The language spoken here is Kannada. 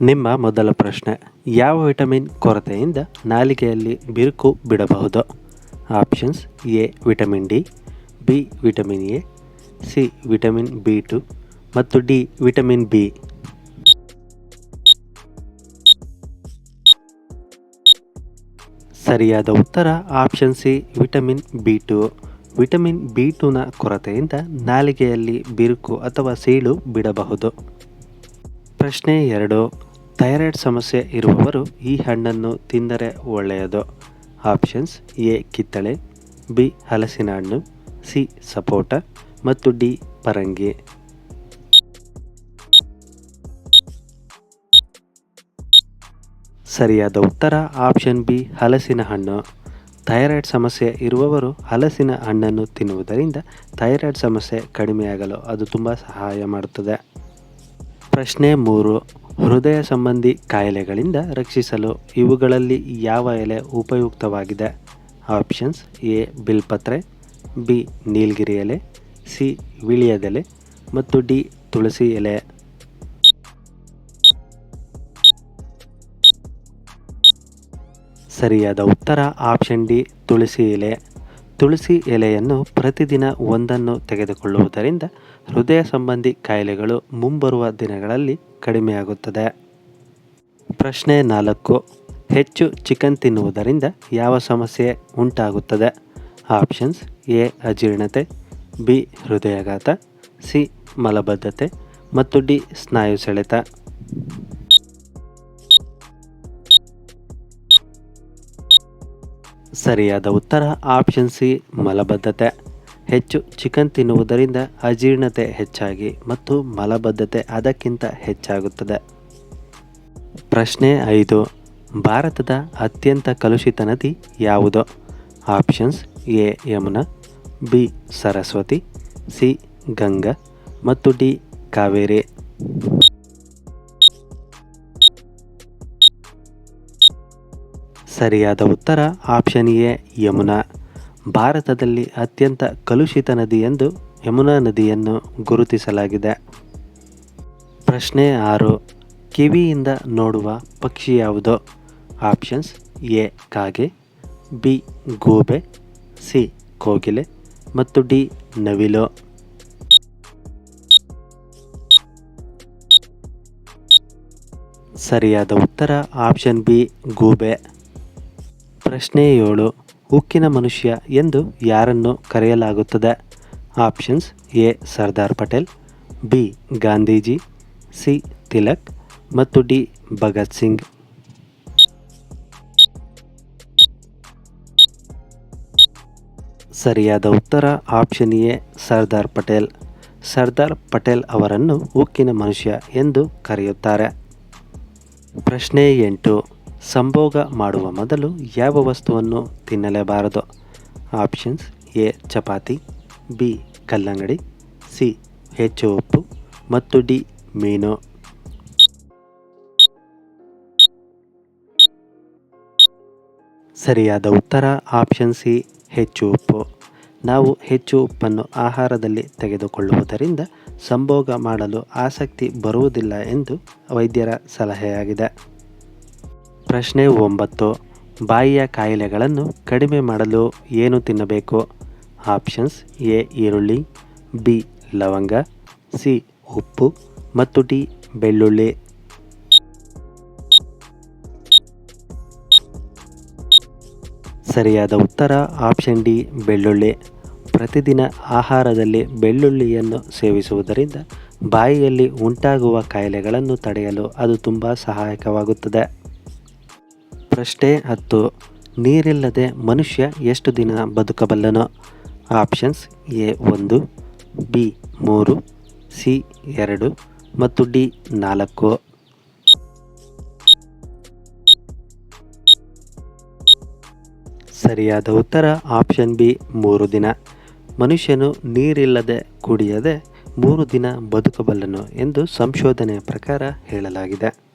ನಿಮ್ಮ ಮೊದಲ ಪ್ರಶ್ನೆ, ಯಾವ ವಿಟಮಿನ್ ಕೊರತೆಯಿಂದ ನಾಲಿಗೆಯಲ್ಲಿ ಬಿರುಕು ಬಿಡಬಹುದು? Options, A, vitamin D, B, vitamin A, C, vitamin B two ಮತ್ತು ಡಿ, ವಿಟಮಿನ್ ಬಿ. ಸರಿಯಾದ ಉತ್ತರ, option C, vitamin B two. Vitamin B ಟುನ ಕೊರತೆಯಿಂದ ನಾಲಿಗೆಯಲ್ಲಿ ಬಿರುಕು ಅಥವಾ ಸೀಳು ಬಿಡಬಹುದು. ಪ್ರಶ್ನೆ ಎರಡು ಥೈರಾಯ್ಡ್ ಸಮಸ್ಯೆ ಇರುವವರು ಈ ಹಣ್ಣನ್ನು ತಿಂದರೆ ಒಳ್ಳೆಯದು. ಆಪ್ಷನ್ಸ್ ಎ, ಕಿತ್ತಳೆ, ಬಿ, ಹಲಸಿನ ಹಣ್ಣು, ಸಿ, ಸಪೋಟ ಮತ್ತು ಡಿ, ಪರಂಗಿ. ಸರಿಯಾದ ಉತ್ತರ ಆಪ್ಷನ್ ಬಿ, ಹಲಸಿನ ಹಣ್ಣು. ಥೈರಾಯ್ಡ್ ಸಮಸ್ಯೆ ಇರುವವರು ಹಲಸಿನ ಹಣ್ಣನ್ನು ತಿನ್ನುವುದರಿಂದ ಥೈರಾಯ್ಡ್ ಸಮಸ್ಯೆ ಕಡಿಮೆಯಾಗಲು ಅದು ತುಂಬ ಸಹಾಯ ಮಾಡುತ್ತದೆ ಪ್ರಶ್ನೆ ಮೂರು, ಹೃದಯ ಸಂಬಂಧಿ ಕಾಯಿಲೆಗಳಿಂದ ರಕ್ಷಿಸಲು ಇವುಗಳಲ್ಲಿ ಯಾವ ಎಲೆ ಉಪಯುಕ್ತವಾಗಿದೆ? ಆಪ್ಷನ್ಸ್ ಎ, ಬಿಲ್ಪತ್ರೆ, ಬಿ, ನೀಲಗಿರಿ ಎಲೆ, ಸಿ, ವಿಳಿಯದೆಲೆ ಮತ್ತು ಡಿ, ತುಳಸಿ ಎಲೆ. ಸರಿಯಾದ ಉತ್ತರ ಆಪ್ಷನ್ ಡಿ, ತುಳಸಿ ಎಲೆ. ತುಳಸಿ ಎಲೆಯನ್ನು ಪ್ರತಿದಿನ ಒಂದನ್ನು ತೆಗೆದುಕೊಳ್ಳುವುದರಿಂದ ಹೃದಯ ಸಂಬಂಧಿ ಕಾಯಿಲೆಗಳು ಮುಂಬರುವ ದಿನಗಳಲ್ಲಿ ಕಡಿಮೆಯಾಗುತ್ತದೆ. ಪ್ರಶ್ನೆ ನಾಲ್ಕು. ಹೆಚ್ಚು ಚಿಕನ್ ತಿನ್ನುವುದರಿಂದ ಯಾವ ಸಮಸ್ಯೆ ಉಂಟಾಗುತ್ತದೆ? Options A. ಅಜೀರ್ಣತೆ, ಬಿ. ಹೃದಯಾಘಾತ, ಸಿ. ಮಲಬದ್ಧತೆ ಮತ್ತು ಡಿ. ಸ್ನಾಯು ಸೆಳೆತ. ಸರಿಯಾದ ಉತ್ತರ ಆಪ್ಷನ್ ಸಿ, ಮಲಬದ್ಧತೆ. ಹೆಚ್ಚು ಚಿಕನ್ ತಿನ್ನುವುದರಿಂದ ಅಜೀರ್ಣತೆ ಹೆಚ್ಚಾಗಿ ಮತ್ತು ಮಲಬದ್ಧತೆ ಅದಕ್ಕಿಂತ ಹೆಚ್ಚಾಗುತ್ತದೆ. ಪ್ರಶ್ನೆ ಐದು, ಭಾರತದ ಅತ್ಯಂತ ಕಲುಷಿತ ನದಿ ಯಾವುದು? Options A, Yamuna, B, Saraswati, C, Ganga ಮತ್ತು ಡಿ, ಕಾವೇರಿ. ಸರಿಯಾದ ಉತ್ತರ ಆಪ್ಷನ್ ಎ, ಯಮುನಾ. ಭಾರತದಲ್ಲಿ ಅತ್ಯಂತ ಕಲುಷಿತ ನದಿ ಎಂದು ಯಮುನಾ ನದಿಯನ್ನು ಗುರುತಿಸಲಾಗಿದೆ. ಪ್ರಶ್ನೆ ಆರು, ಕಿವಿಯಿಂದ ನೋಡುವ ಪಕ್ಷಿ ಯಾವುದು? ಆಪ್ಷನ್ಸ್ ಎ, ಕಾಗೆ, ಬಿ, ಗೂಬೆ, ಸಿ, ಕೋಗಿಲೆ ಮತ್ತು ಡಿ, ನವಿಲು. ಸರಿಯಾದ ಉತ್ತರ ಆಪ್ಷನ್ ಬಿ, ಗೂಬೆ. ಪ್ರಶ್ನೆ ಏಳು ಉಕ್ಕಿನ ಮನುಷ್ಯ ಎಂದು ಯಾರನ್ನು ಕರೆಯಲಾಗುತ್ತದೆ? Options A. Sardar Patel, B. Gandhiji, C. Tilak ಮತ್ತು ಡಿ. ಭಗತ್ ಸಿಂಗ್. ಸರಿಯಾದ ಉತ್ತರ ಆಪ್ಷನ್ ಎ. ಸರ್ದಾರ್ ಪಟೇಲ್. ಸರ್ದಾರ್ ಪಟೇಲ್ ಅವರನ್ನು ಉಕ್ಕಿನ ಮನುಷ್ಯ ಎಂದು ಕರೆಯುತ್ತಾರೆ. ಪ್ರಶ್ನೆ ಎಂಟು. ಸಂಭೋಗ ಮಾಡುವ ಮೊದಲು ಯಾವ ವಸ್ತುವನ್ನು ತಿನ್ನಲೇಬಾರದು? ಆಪ್ಷನ್ಸ್ ಎ, ಚಪಾತಿ, ಬಿ, ಕಲ್ಲಂಗಡಿ, ಸಿ, ಹೆಚ್ಚು ಉಪ್ಪು ಮತ್ತು ಡಿ, ಮೀನು. ಸರಿಯಾದ ಉತ್ತರ ಆಪ್ಷನ್ ಸಿ, ಹೆಚ್ಚು ಉಪ್ಪು. ನಾವು ಹೆಚ್ಚು ಉಪ್ಪನ್ನು ಆಹಾರದಲ್ಲಿ ತೆಗೆದುಕೊಳ್ಳುವುದರಿಂದ ಸಂಭೋಗ ಮಾಡಲು ಆಸಕ್ತಿ ಬರುವುದಿಲ್ಲ ಎಂದು ವೈದ್ಯರ ಸಲಹೆಯಾಗಿದೆ. ಪ್ರಶ್ನೆ ಒಂಬತ್ತು. ಬಾಯಿಯ ಕಾಯಿಲೆಗಳನ್ನು ಕಡಿಮೆ ಮಾಡಲು ಏನು ತಿನ್ನಬೇಕು? ಆಪ್ಷನ್ಸ್ ಎ, ಈರುಳ್ಳಿ, ಬಿ, ಲವಂಗ, ಸಿ, ಉಪ್ಪು ಮತ್ತು ಡಿ, ಬೆಳ್ಳುಳ್ಳಿ. ಸರಿಯಾದ ಉತ್ತರ ಆಪ್ಷನ್ ಡಿ, ಬೆಳ್ಳುಳ್ಳಿ. ಪ್ರತಿದಿನ ಆಹಾರದಲ್ಲಿ ಬೆಳ್ಳುಳ್ಳಿಯನ್ನು ಸೇವಿಸುವುದರಿಂದ ಬಾಯಿಯಲ್ಲಿ ಉಂಟಾಗುವ ಕಾಯಿಲೆಗಳನ್ನು ತಡೆಯಲು ಅದು ತುಂಬ ಸಹಾಯಕವಾಗುತ್ತದೆ. ಪ್ರಶ್ನೆ ಹತ್ತು. ನೀರಿಲ್ಲದೆ ಮನುಷ್ಯ ಎಷ್ಟು ದಿನ ಬದುಕಬಲ್ಲನು? ಆಪ್ಷನ್ಸ್ ಎ ಒಂದು, ಬಿ ಮೂರು, ಸಿ ಎರಡು ಮತ್ತು ಡಿ ನಾಲ್ಕು. ಸರಿಯಾದ ಉತ್ತರ ಆಪ್ಷನ್ ಬಿ, ಮೂರು ದಿನ. ಮನುಷ್ಯನು ನೀರಿಲ್ಲದೆ ಕುಡಿಯದೆ ಮೂರು ದಿನ ಬದುಕಬಲ್ಲನು ಎಂದು ಸಂಶೋಧನೆಯ ಪ್ರಕಾರ ಹೇಳಲಾಗಿದೆ.